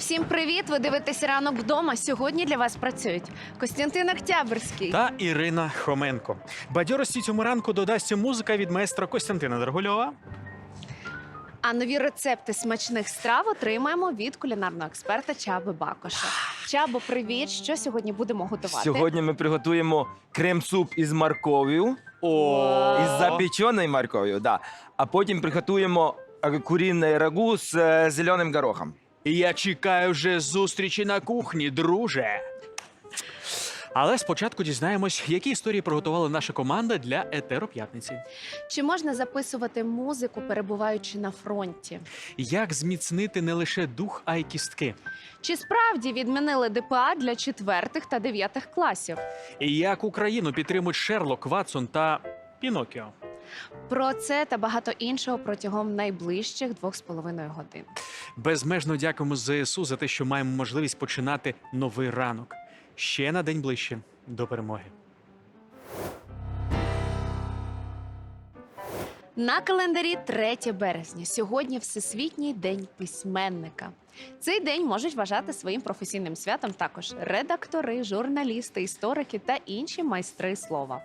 Всім привіт! Ви дивитесь ранок вдома. Сьогодні для вас працюють Костянтин Октябрьський. та Ірина Хоменко. Бадьорості цьому ранку додасться музика від майстра Костянтина Дергульова. А нові рецепти смачних страв отримаємо від кулінарного експерта Чаби Бакоша. Чабо, привіт! Що сьогодні будемо готувати? Сьогодні ми приготуємо крем-суп із морков'ю, О, із запеченою морков'ю, да. а потім приготуємо курінне рагу з е, зеленим горохом. Я чекаю вже зустрічі на кухні, друже. Але спочатку дізнаємось, які історії приготувала наша команда для Етеро п'ятниці. Чи можна записувати музику, перебуваючи на фронті? Як зміцнити не лише дух, а й кістки. Чи справді відмінили ДПА для четвертих та дев'ятих класів? І як Україну підтримують Шерлок, Ватсон та Пінокіо. Про це та багато іншого протягом найближчих двох з половиною годин. Безмежно дякуємо ЗСУ за те, що маємо можливість починати новий ранок. Ще на день ближче до перемоги. На календарі 3 березня. Сьогодні Всесвітній день письменника. Цей день можуть вважати своїм професійним святом також редактори, журналісти, історики та інші майстри слова.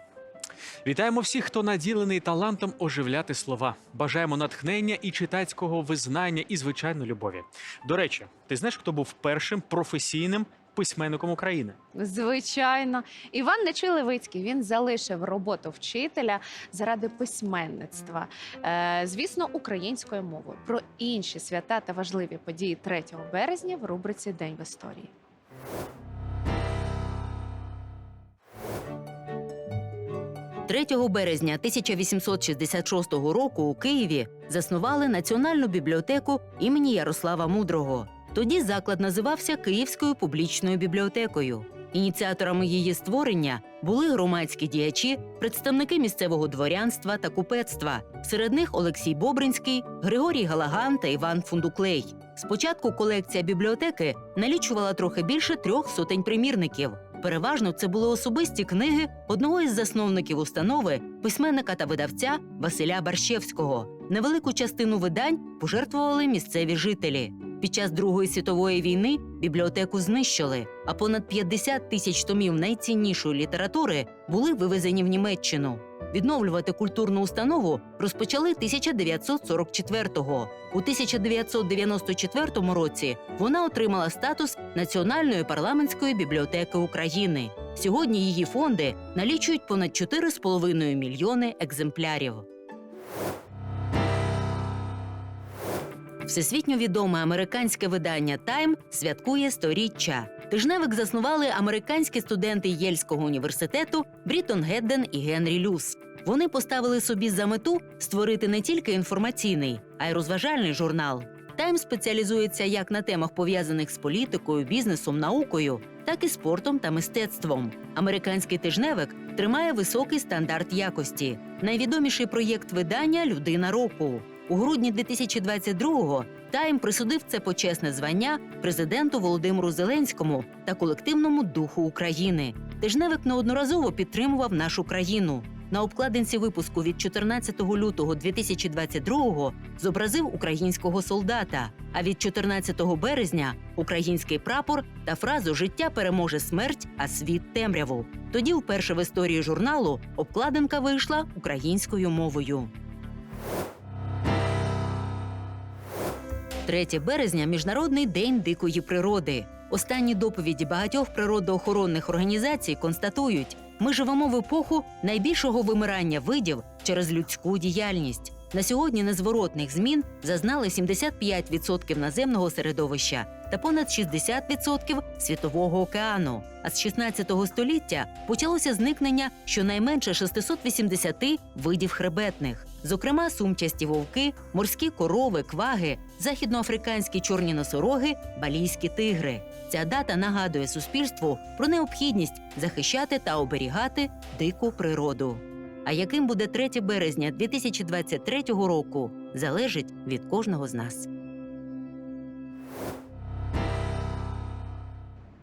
Вітаємо всіх, хто наділений талантом оживляти слова. Бажаємо натхнення і читацького визнання, і звичайно любові. До речі, ти знаєш, хто був першим професійним письменником України? Звичайно, Іван Нечуй Левицький він залишив роботу вчителя заради письменництва. Е, звісно, українською мовою. Про інші свята та важливі події 3 березня в рубриці День в історії. – 3 березня 1866 року у Києві заснували Національну бібліотеку імені Ярослава Мудрого. Тоді заклад називався Київською публічною бібліотекою. Ініціаторами її створення були громадські діячі, представники місцевого дворянства та купецтва. Серед них Олексій Бобринський, Григорій Галаган та Іван Фундуклей. Спочатку колекція бібліотеки налічувала трохи більше трьох сотень примірників. Переважно це були особисті книги одного із засновників установи, письменника та видавця Василя Барщевського. Невелику частину видань пожертвували місцеві жителі. Під час Другої світової війни бібліотеку знищили, а понад 50 тисяч томів найціннішої літератури були вивезені в Німеччину. Відновлювати культурну установу розпочали 1944-го. У 1994 році вона отримала статус Національної парламентської бібліотеки України. Сьогодні її фонди налічують понад 4,5 мільйони екземплярів. Всесвітньо відоме американське видання Тайм святкує сторіччя. Тижневик заснували американські студенти Єльського університету Брітон Гедден і Генрі Люс. Вони поставили собі за мету створити не тільки інформаційний, а й розважальний журнал. Тайм спеціалізується як на темах пов'язаних з політикою, бізнесом, наукою, так і спортом та мистецтвом. Американський тижневик тримає високий стандарт якості. Найвідоміший проєкт видання Людина року. У грудні 2022-го Тайм присудив це почесне звання президенту Володимиру Зеленському та колективному духу України. Тижневик неодноразово підтримував нашу країну. На обкладинці випуску від 14 лютого 2022-го зобразив українського солдата. А від 14 березня український прапор та фразу Життя переможе смерть, а світ темряву. Тоді, вперше в історії журналу, обкладинка вийшла українською мовою. 3 березня міжнародний день дикої природи. Останні доповіді багатьох природоохоронних організацій констатують, ми живемо в епоху найбільшого вимирання видів через людську діяльність. На сьогодні незворотних змін зазнали 75% наземного середовища та понад 60% світового океану. А з 16 століття почалося зникнення щонайменше 680 видів хребетних, зокрема сумчасті вовки, морські корови, кваги, західноафриканські чорні носороги, балійські тигри. Ця дата нагадує суспільству про необхідність захищати та оберігати дику природу. А яким буде 3 березня 2023 року, залежить від кожного з нас.